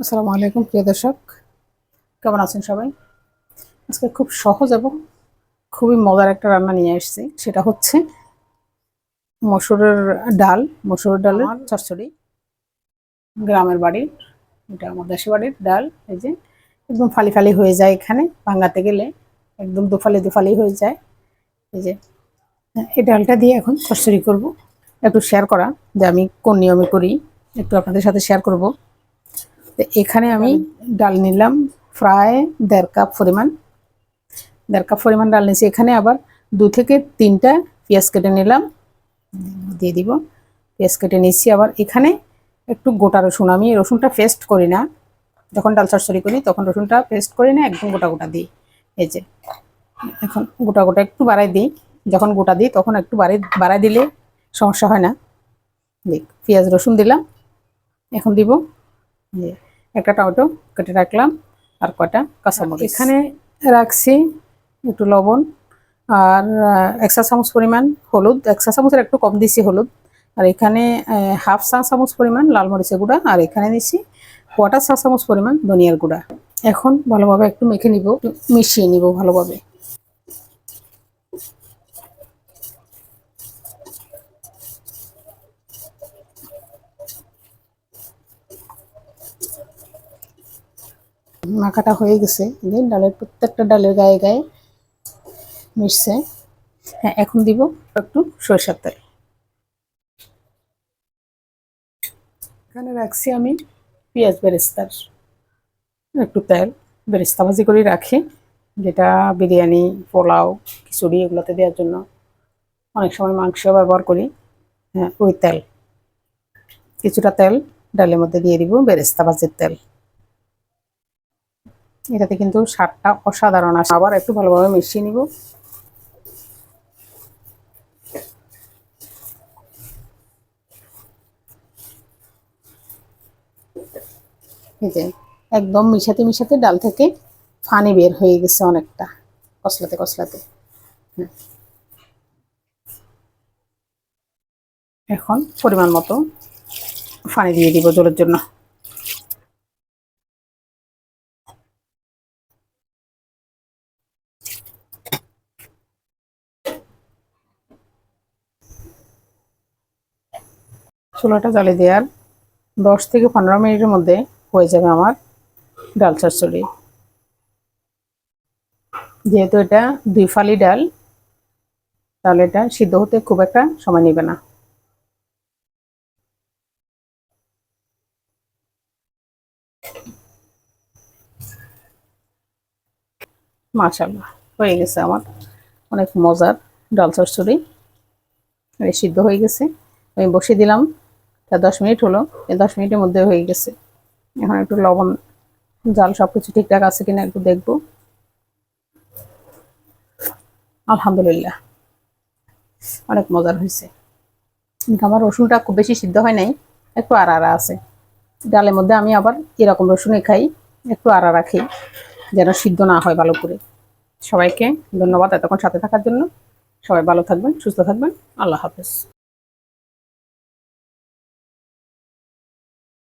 আসসালামু আলাইকুম প্রিয় দর্শক। কেমন আছেন সবাই? আজকে খুব সহজ এবং খুবই মজার একটা রান্না নিয়ে এসেছি। সেটা হচ্ছে মসুরের ডাল মসুরের ডালের চচ্চড়ি। গ্রামের বাড়ির এটা আমার দেশের বাড়ির ডাল এই যে একদম ফালি ফালি হয়ে যায় এখানে ভাঙাতে গেলে একদম দুফালি দুফালি হয়ে যায়। এই যে এই ডালটা দিয়ে এখন চচ্চড়ি করব। একটু শেয়ার করা যে আমি কোন নিয়মে করি একটু আপনাদের সাথে শেয়ার করব। এখানে আমি ডাল নিলাম প্রায় দেড় কাপ পরিমাণ। দেড় কাপ পরিমাণ ডাল নিয়েছি। এখানে আবার দু থেকে তিনটা পেঁয়াজ কেটে নিলাম। দিয়ে দিব। পেঁয়াজ কেটে নিচ্ছি আবার এখানে একটু গোটা রসুন। আমি রসুনটা পেস্ট করি না। যখন ডাল চচ্চড়ি করি, তখন রসুনটা পেস্ট করি না, একদম গোটা গোটা দিই। এই যে, এখন গোটা গোটা একটু বাড়াই দিই। যখন গোটা দিই, তখন একটু বাড়াই বাড়াই দিলে সমস্যা হয় না। দেখ, পেঁয়াজ, রসুন দিলাম। এখন দিব। যে একটা টমেটো কেটে রাখলাম আর কটা কাঁচামরিচ। এখানে রাখছি একটু লবণ আর এক চা চামচ পরিমাণ হলুদ, এক চা চামচের একটু কম দিছি হলুদ। আর এখানে হাফ চা চামচ পরিমাণ লাল মরিচের গুঁড়া আর এখানে দিচ্ছি কটা চা চামচ পরিমাণ ধনিয়ার গুঁড়া। এখন ভালোভাবে একটু মেখে নিব, মিশিয়ে নিব ভালোভাবে। মাখাটা হয়ে গেছে। ডালের প্রত্যেকটা ডালের গায়ে গায়ে মিশছে। হ্যাঁ এখন দিব একটু সরিষার তেল। এখানে রাখছি আমি পেঁয়াজ বেরেস্তার। একটু তেল, বেরেস্তা ভাজি করে রাখি। যেটা বিরিয়ানি, পোলাও, খিচুড়ি এগুলোতে দেওয়ার জন্য অনেক সময় মাংস ব্যবহার করি। হ্যাঁ ওই তেল। কিছুটা তেল ডালের মধ্যে দিয়ে দিব, বেরেস্তা ভাজির তেল। এটাতে কিন্তু স্বাদটা অসাধারণ আসে আবার একটু ভালোভাবে মিশিয়ে নিব। একদম মিশাতে মিশাতে ডাল থেকে ফানি বের হয়ে গেছে অনেকটা। কসলাতে কসলাতে। এখন পরিমাণ মতো ফানি দিয়ে দিব জলের জন্য। চুলাটা জ্বালিয়ে দেওয়ার দশ থেকে পনেরো মিনিটের মধ্যে হয়ে যাবে আমার ডাল চচ্চড়ি। যেহেতু এটা দুই ফালি ডাল, তাহলে এটা সিদ্ধ হতে খুব একটা সময় নেবে না। মাশাল্লাহ হয়ে গেছে আমার অনেক মজার ডাল চচ্চড়ি। সিদ্ধ হয়ে গেছে। আমি বসিয়ে দিলাম। তা দশ মিনিট হলো। এই দশ মিনিটের মধ্যে হয়ে গেছে। এখন একটু লবণ, জাল সব কিছু ঠিকঠাক আছে কিনা একটু দেখব। আলহামদুলিল্লাহ। অনেক মজার হয়েছে। কিন্তু আমার রসুনটা খুব বেশি সিদ্ধ হয় নাই, একটু আড়া আছে। ডালের মধ্যে আমি আবার এরকম রসুনে খাই, একটু আড়া রাখি যেন সিদ্ধ না হয় ভালো করে। সবাইকে ধন্যবাদ এতক্ষণ সাথে থাকার জন্য। সবাই ভালো থাকবেন, সুস্থ থাকবেন। আল্লাহ হাফেজ।